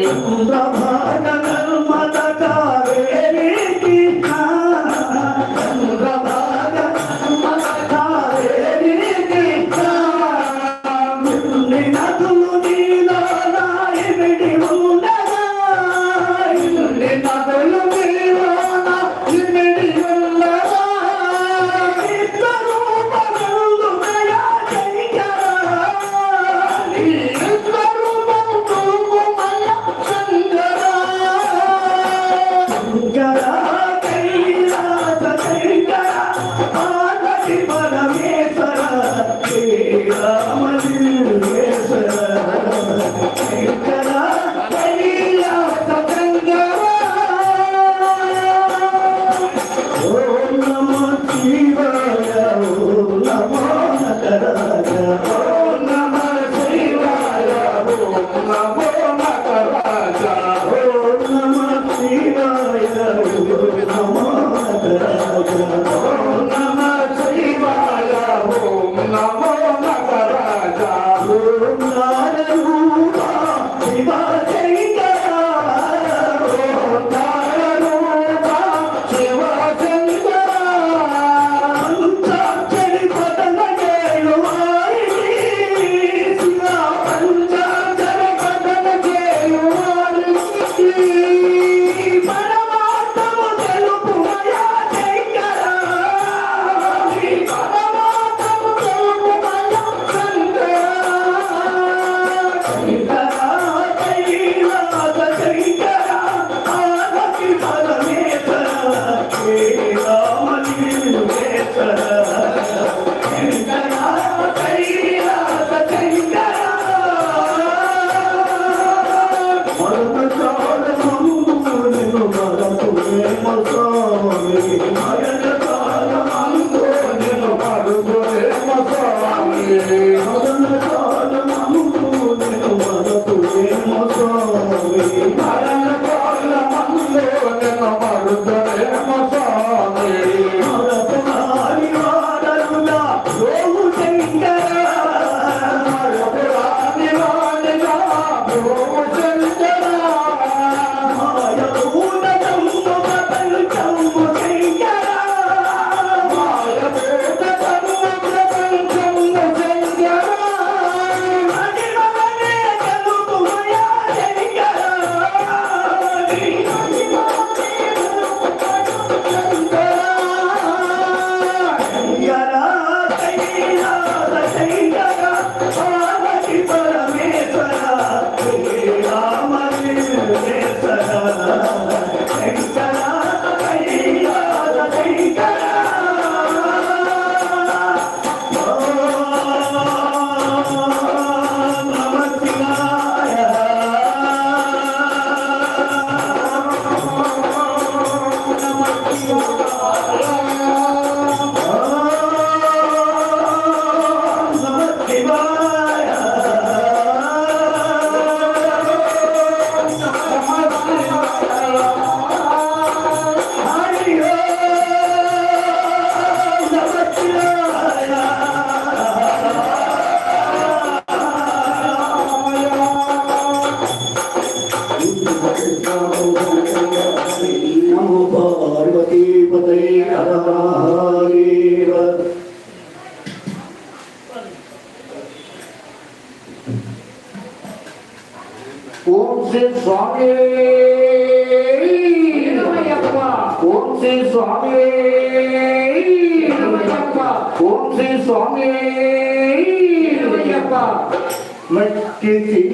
గోదావరి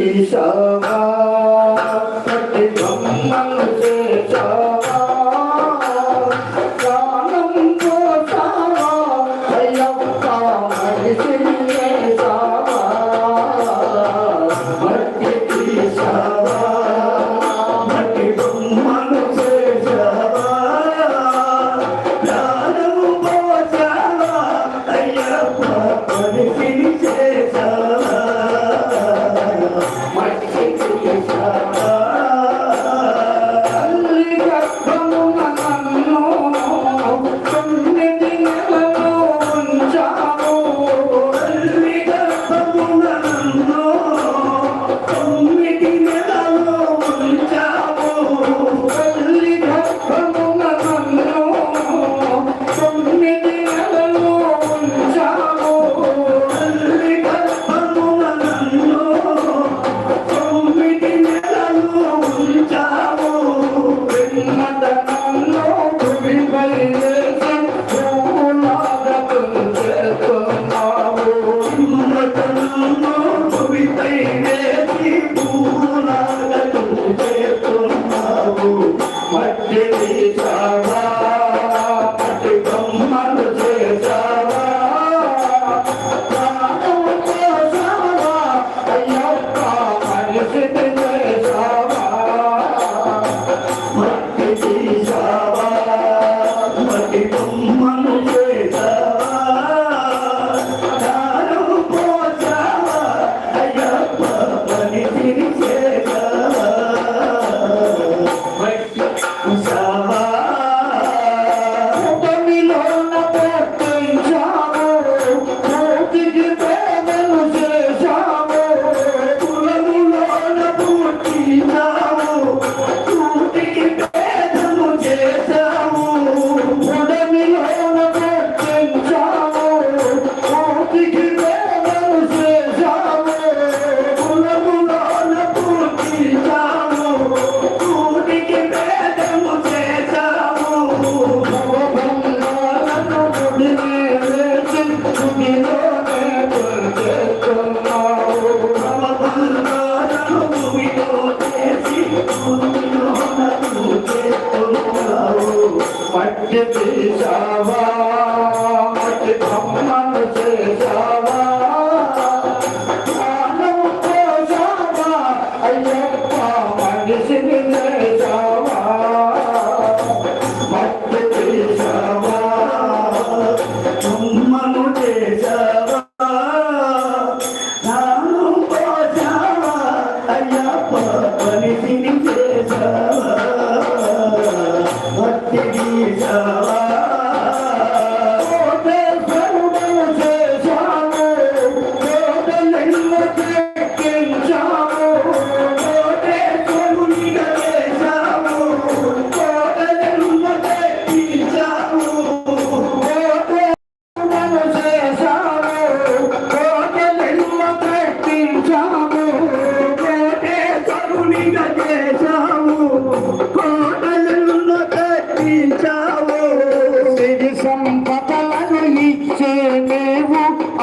మట్టి ప్రతి మట్టి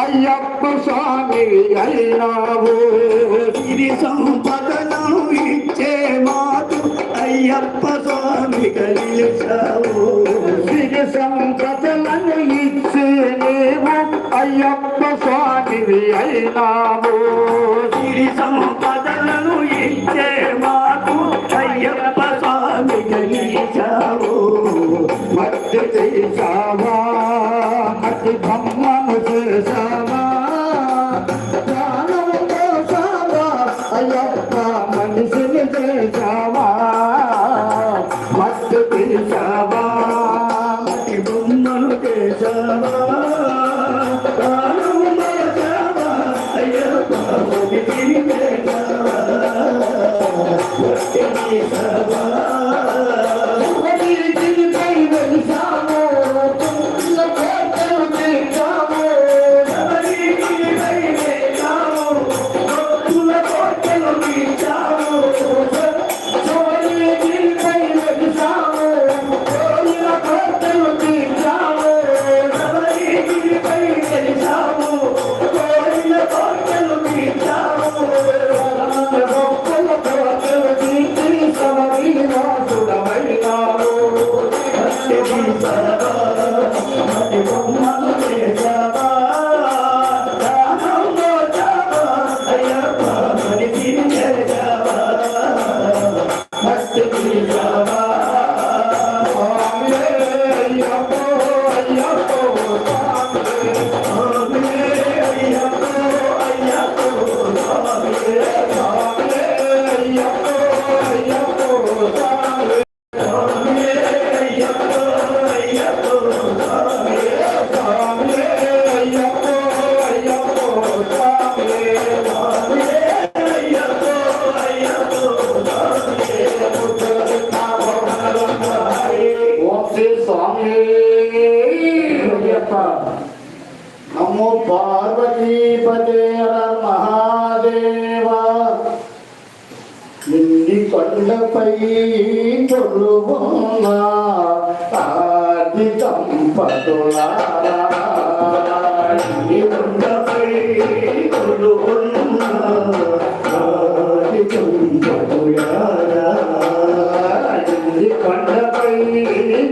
అయ్యప్ప స్వామి అయ్యావు ఇది సంపదను ఇచ్చే మాటు అయ్యప్ప స్వామి కలిసావు ఇది సంపదలను ఇచ్చే నీవు అయ్యప్ప స్వామి అయినావు. ఇది సంపద చేశావు? మట్టి తీసావా మట్టి బొమ్మను చేశావు?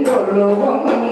கொள்வோம்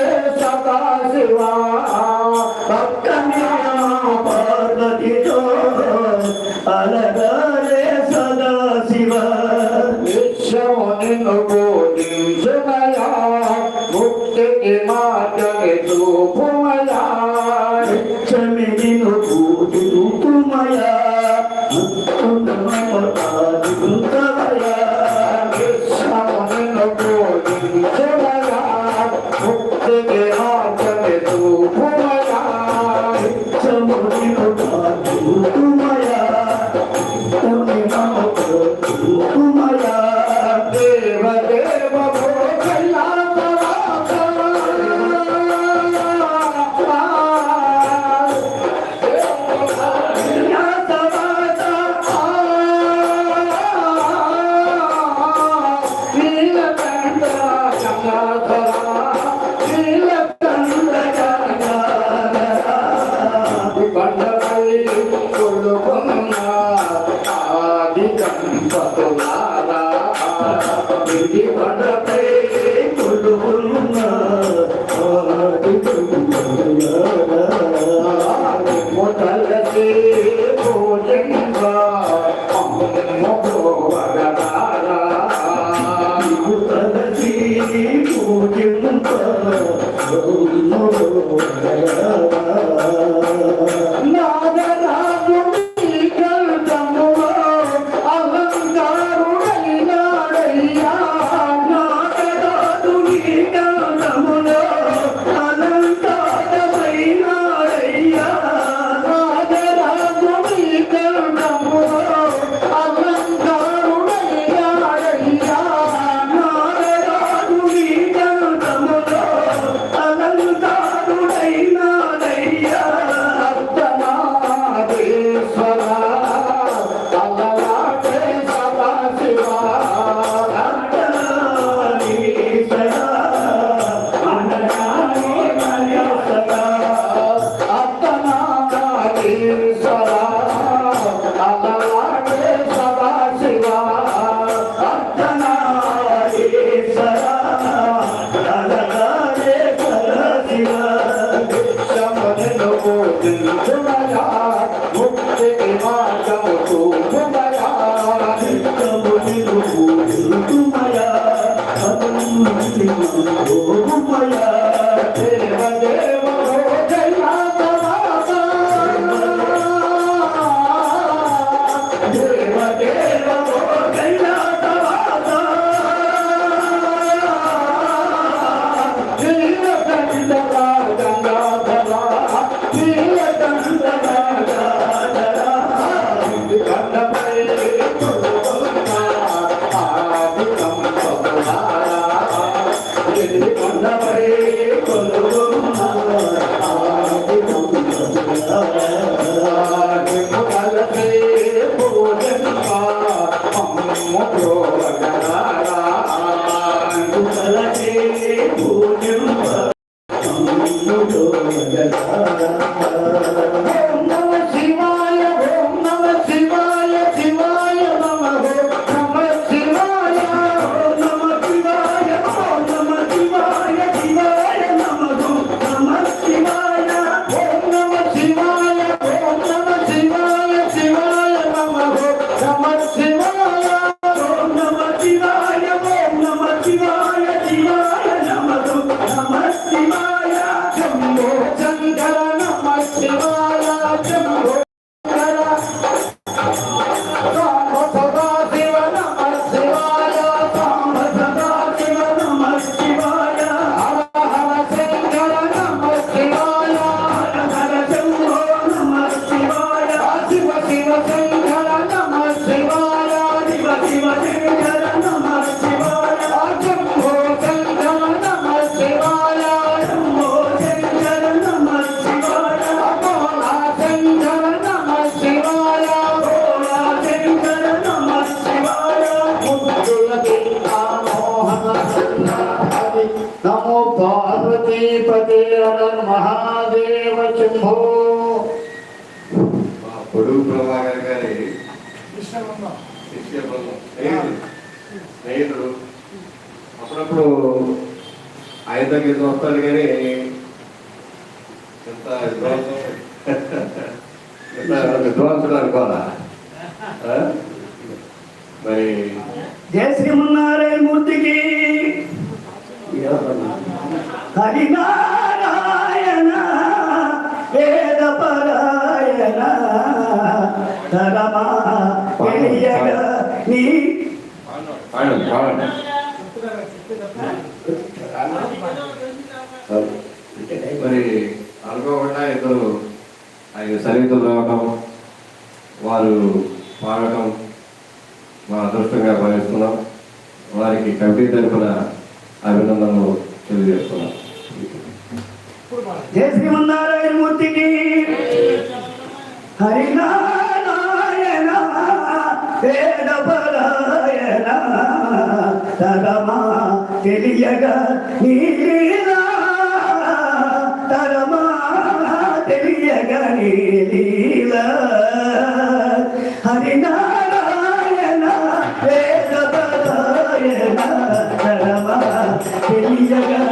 అలవాడే సదాశివా భక్తనా పార్వతితో అలగా Obrigado. ముద్దులో జగ స్నేహితుడు. అప్పుడప్పుడు ఆయన గీతం వస్తాడు కానీ ఎంత విధ్వంసం ఎంత అనుకోవాలా? మరి జయశ్రీ శ్రీమన్నారాయణ మూర్తికి హరినారాయణ వేద పరాయణ ధరమా నీ కాండి మరి అనుకోకుండా ఇద్దరు ఆయన సన్నిహితులు రావటం వారు పాడటం మా అదృష్టంగా భావిస్తున్నాం. వారికి కమిటీ తరఫున అభినందనలు తెలియజేస్తున్నాం. జయ శ్రీమన్నారాయణ మూర్తికి హరినారాయణ తరమా తెలియగా నీలీలా తరమా తెలియగా నీలీలా హరినారాయణ వేద పదాయణ తరమా తెలియగా